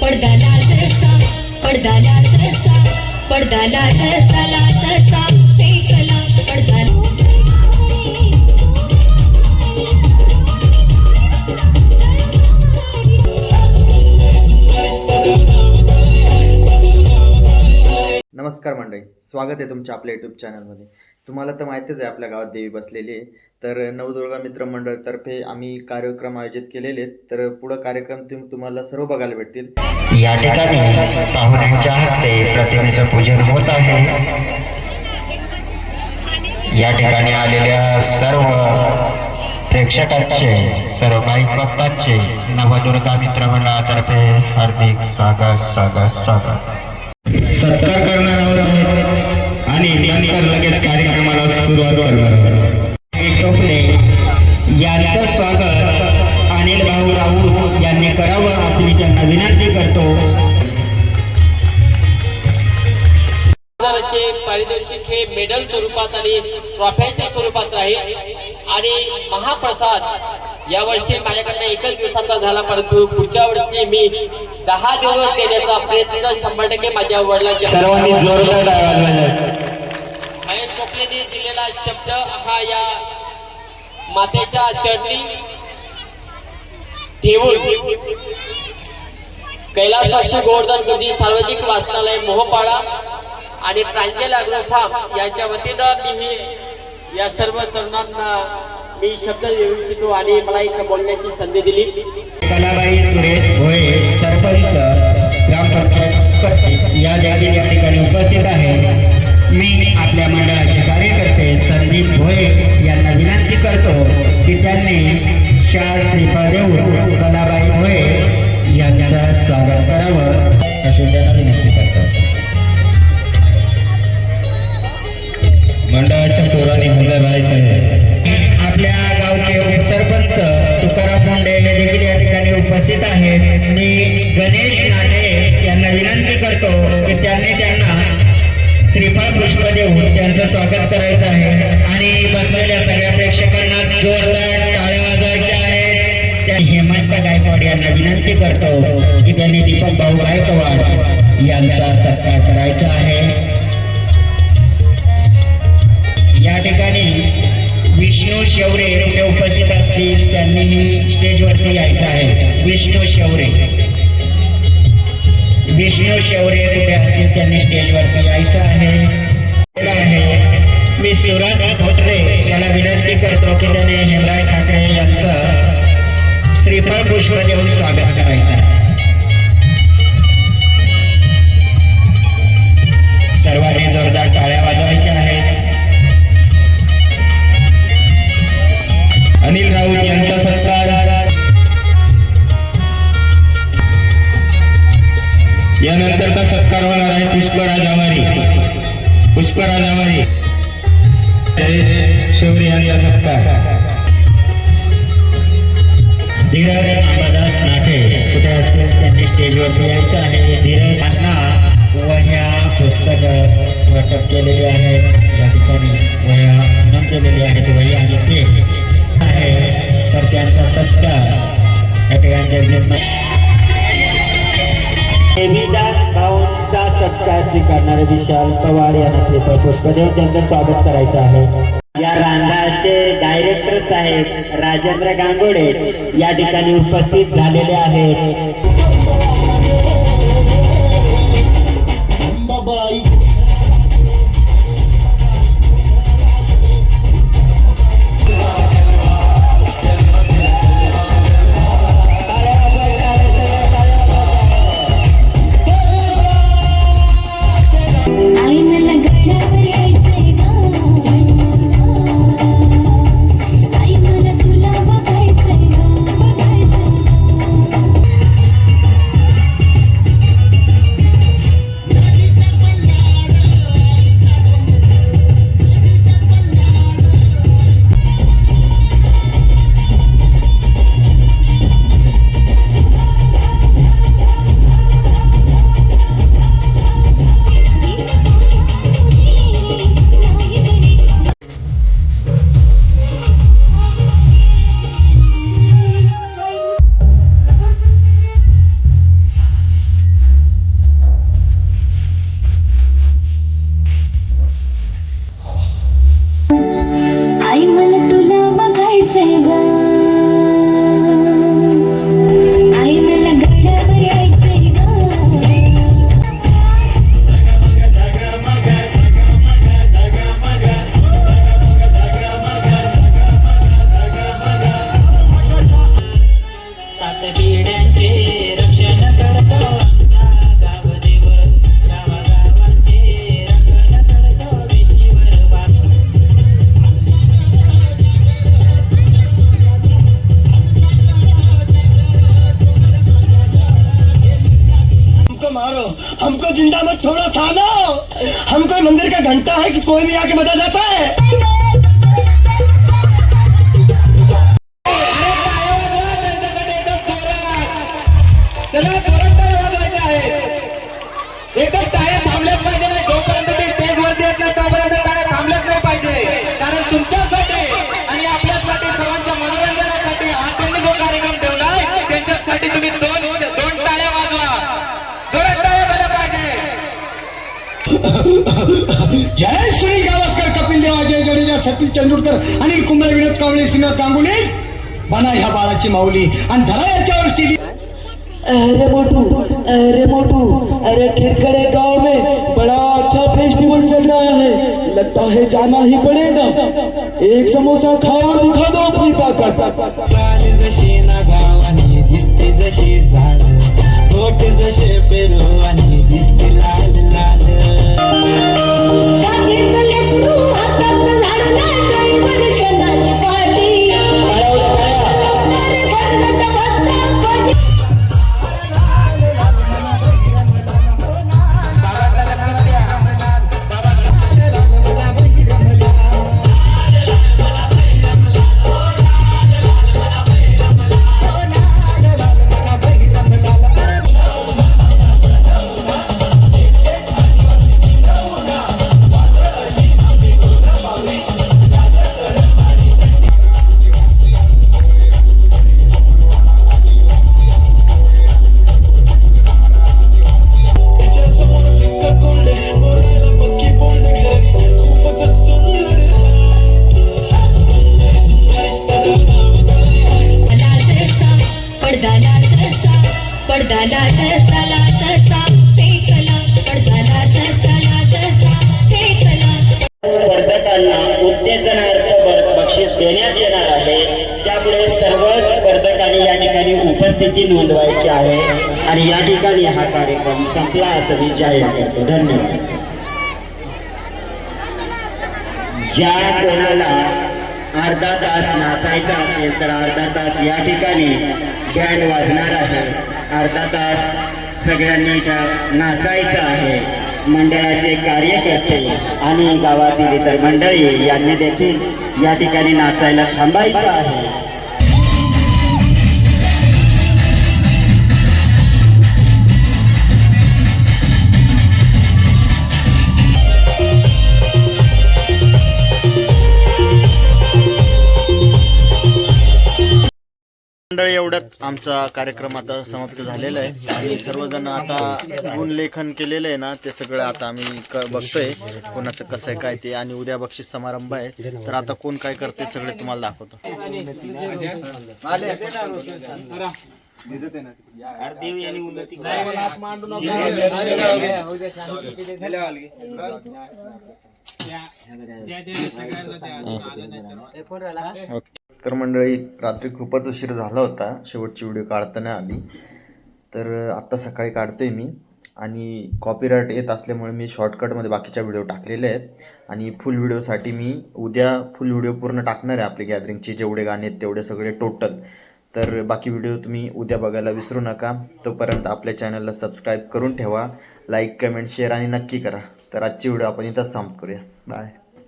पडदाला फेकला पडदाला नमस्कार मंडळी स्वागत आहे तुमच्या आपल्या यूट्यूब चॅनलमध्ये तुम्हाला तर माहितीच आहे आपल्या गावात देवी बसलेली आहे. तर नवदुर्गा मित्र मंडळतर्फे आम्ही कार्यक्रम आयोजित केलेले आहेत. तर पुढं कार्यक्रम तुम तुम्हाला सर्व बघायला भेटतील. या ठिकाणी पाहुण्यांच्या हस्ते प्रतिमेचं पूजन होत आहे. या ठिकाणी आलेल्या सर्व प्रेक्षकांचे सर्व बाईक भक्तांचे नवदुर्गा मित्रमंडळातर्फे हार्दिक स्वागत स्वागत स्वागत. सत्कार करणार आहोत आणि नंतर लगेच कार्यक्रमाला सुरुवात करणार टोपले यांचं स्वागत अनिल भाऊ राऊत यांनी करावं असं मी त्यांना विनंती करतो. पारितोषिक हे मेडल स्वरूपात आणि ट्रॉफ्यांच्या स्वरूपात राहील. आणि महाप्रसाद यावर्षी माझ्याकडनं एकच दिवसाचा झाला परंतु पुढच्या वर्षी मी दहा दिवस देण्याचा प्रयत्न शंभर टक्के माझ्या वडिलांच्या. महेश टोपलेने दिलेला शब्द हा या मातेच्या चरणी ठेवून कैलासवासी गोवर्धन गुरुजी सार्वजनिक वाचनालय मोहपाडा आणि प्रांजल अग्रो फार्म यांच्या वतीनं मी या सर्व तरुणांना मी शब्द देऊ इच्छितो आणि मला इथं बोलण्याची संधी दिली. कलाबाई सुरेश भोये सरपंच ग्रामपंचायत या देखील या ठिकाणी उपस्थित आहे. मी आपल्या मंडळाचे कार्यकर्ते संदीप भोये यांना विनंती करतो की त्यांनी शाळ श्रीफळ देऊन करतो की त्यांनी त्यांना श्रीफळ पुष्प देऊन त्यांचं स्वागत करायचं आहे. आणि बसलेल्या सगळ्या प्रेक्षकांना जोरदार टाळ्या वाजवायच्या आहेत. त्या हेमंत गायकवाड यांना विनंती करतो की त्यांनी दीपक भाऊ गायकवाड यांचा सत्कार करायचा आहे. स्टेजवरती यायचं आहे. मी शिवराज खोटरे याला विनंती करतो की त्याने हेमराज ठाकरे यांचं श्रीफळ पुष्प देऊन स्वागत करायचं सर्वांनी जोरदार टाळ्या वाजवायच्या आहेत. अनिल राऊत यांचं यानंतरचा सत्कार होणार आहे? पुष्पराज आमारी पुष्पराज आमारी जयेश शिवरे यांचा सत्कार. धीरज अंबादास नाटे कुठे असतील? त्यांनी स्टेजवरती यायचं आहे. धीरज यांना वह्या पुस्तक वाटप केलेली आहेत या ठिकाणी वह्या इनाम केलेली आहेत वही आणि ते. आहे. तर त्यांचा सत्कार. या ठिकाणी जगदीश देवीदास भाऊंचा सत्कार स्वीकारणारे विशाल पवार यांना श्रीफळ पुष्प देऊन त्यांचं स्वागत करायचं आहे. या रांगाचे डायरेक्टर साहेब राजेंद्र गांगोडे या ठिकाणी उपस्थित झालेले आहेत. जिंदा मत छोड़ो सालो। हमको मंदिर का घंटा है कि कोई भी आके बजा जाता है? जय श्री गावस्कर कपिल देव अजय जडेजा सतीश तेंडुलकर अनिल कुंबळे विनोद कांबळे श्रीनाथ गांगुली. बना ह्या बाळाची माऊली आणि धरा याच्यावर टीव्ही अरे मोटू अरे मोटू अरे खिरकड़े गांव में बड़ा अच्छा फेस्टिवल चल रहा है। लगता है जाना ही पड़ेगा। एक समोसा खाओ और दिखा दो अपनी ताकत। चाल जशी ना गावानी दिसते जशी झाड होट जसे पेरू आणि दिसते संपला असं मी जाहीर करतो. धन्यवाद. ज्या कोणाला अर्धा तास नाचायचा असेल तर अर्धा तास या ठिकाणी बँड वाजणार आहे. अर्धा तास सगळ्यांनी इथं नाचायचं आहे. मंडळाचे कार्यकर्ते आणि गावातील इतर मंडळी यांनी देखील या ठिकाणी नाचायला थांबायचं आहे. मंडळी एवढ्यात आमचा कार्यक्रम आता समाप्त झालेला आहे. आणि सर्वजण आता गुण लेखन केलेलं आहे ना ते सगळं आता आम्ही क बघतोय. कोणाचं कसं आहे काय ते आणि उद्या बक्षीस समारंभ आहे. तर आता कोण काय करते सगळे तुम्हाला दाखवतो. तर मंडळी रात्री खूपच उशीर झाला होता. शेवटची व्हिडिओ काढताना आली तर आत्ता सकाळी काढतो आहे मी. आणि कॉपीराईट येत असल्यामुळे मी शॉर्टकटमध्ये बाकीच्या व्हिडिओ टाकलेले आहेत. आणि फुल व्हिडिओसाठी मी उद्या फुल व्हिडिओ पूर्ण टाकणार आहे आपले गॅदरिंगचे जेवढे गाणे आहेत तेवढे सगळे टोटल तर बाकी व्हिडिओ तुम्ही उद्या बघायला विसरू नका. तोपर्यंत आपल्या चॅनलला सबस्क्राईब करून ठेवा. लाईक कमेंट शेअर आणि नक्की करा. तर आजची व्हिडिओ आपण इथंच संप करूया. बाय